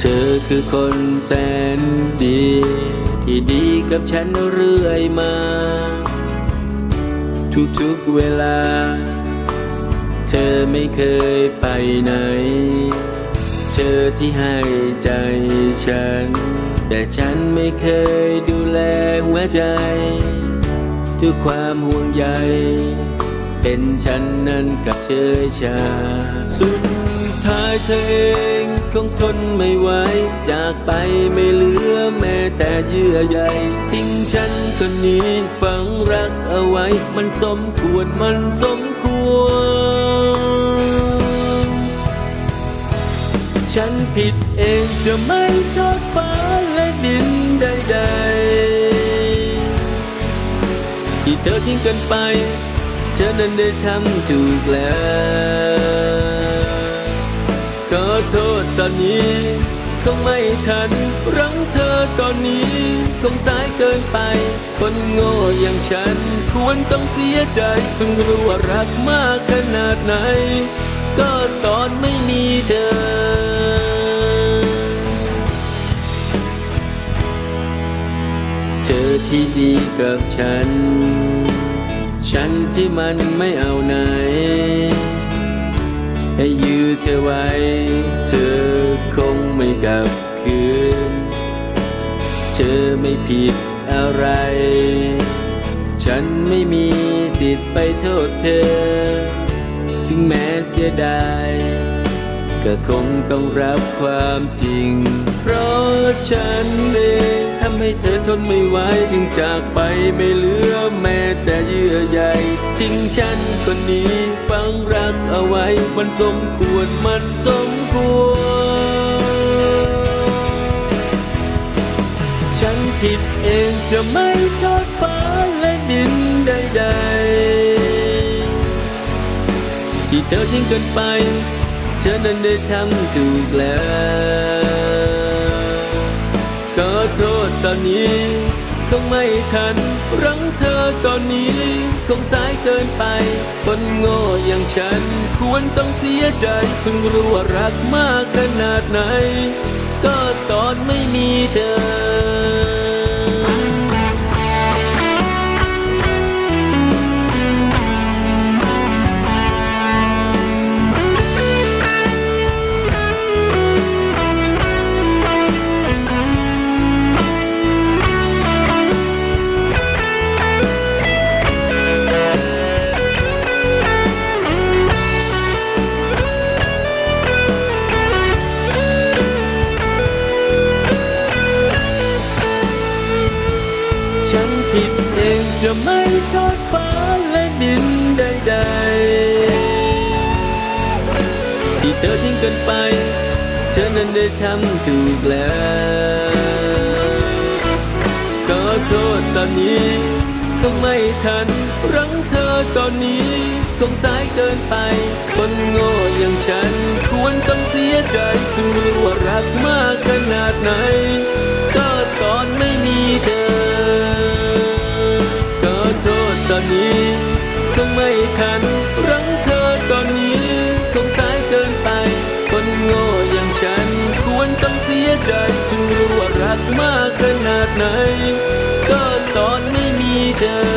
เธอคือคนแสนดี ที่ดีกับฉันเรื่อยมา ทุกๆเวลา เธอไม่เคยไปไหน เธอที่ให้ใจฉัน แต่ฉันไม่เคยดูแลหัวใจด้วยความห่วงใย เป็นฉันนั้นกับเชยชาสุด ท้ายเธอเองคงทนไม่ไหวจากไปไม่เหลือแม้แต่เยื่อใยทิ้งฉันคนนี้ฝังรักเอาไว้ มันสมควรมันสมควร ฉันผิดเองจะไม่โทษฟ้าและดินใดๆที่เธอทิ้งกันไป เธอนั้นได้ทำถูกแล้ว โทษตอนนี้คงไม่ทันรังเธอตอนนี้คงสายเกินไป คนโง่อย่างฉัน ควรต้องเสียใจเพิ่งรู้ว่ารักมากขนาดไหน ก็ตอนไม่มีเธอเธอที่ดีกับฉัน ฉันที่มันไม่เอาไหน ให้ยื้อเธอไว้ เธอคงไม่กลับคืน เธอไม่ผิดอะไร ฉันไม่มีสิทธิ์ไปโทษเธอ ถึงแม้เสียดาย ก็คงต้องรับความจริง เพราะฉันเอง ให้เธอทนไม่ไหวจึงจากไปไม่เหลือแม้แต่เยื่อใยทิ้งฉันคนนี้ฝังรักเอาไว้ มันสมควรมันสมควร ฉันผิดเองจะไม่โทษฟ้าและดินใดๆที่เธอทิ้งกันไป เธอนั้นได้ทำถูกแล้ว อนนี้ คงไม่ทันรังเธอตอนนี้ คงสายเกินไป คนโง่อย่างฉัน ควรต้องเสียใจเพิ่งรู้ว่ารักมากขนาดไหน ก็ตอนไม่มีเธอ จะไม่โทษฟ้าและดินใดๆที่เธอทิ้งกันไป เธอนั้นได้ทำถูกแล้วขอโทษตอนนี้คงไม่ทัน รังเธอตอนนี้คงสายเกินไป คนโง่อย่างฉัน ควรต้องเสียใจถึงรู้ว่ารักมากขนาดไหน ดไหน ก็ตอนไม่มีเธอ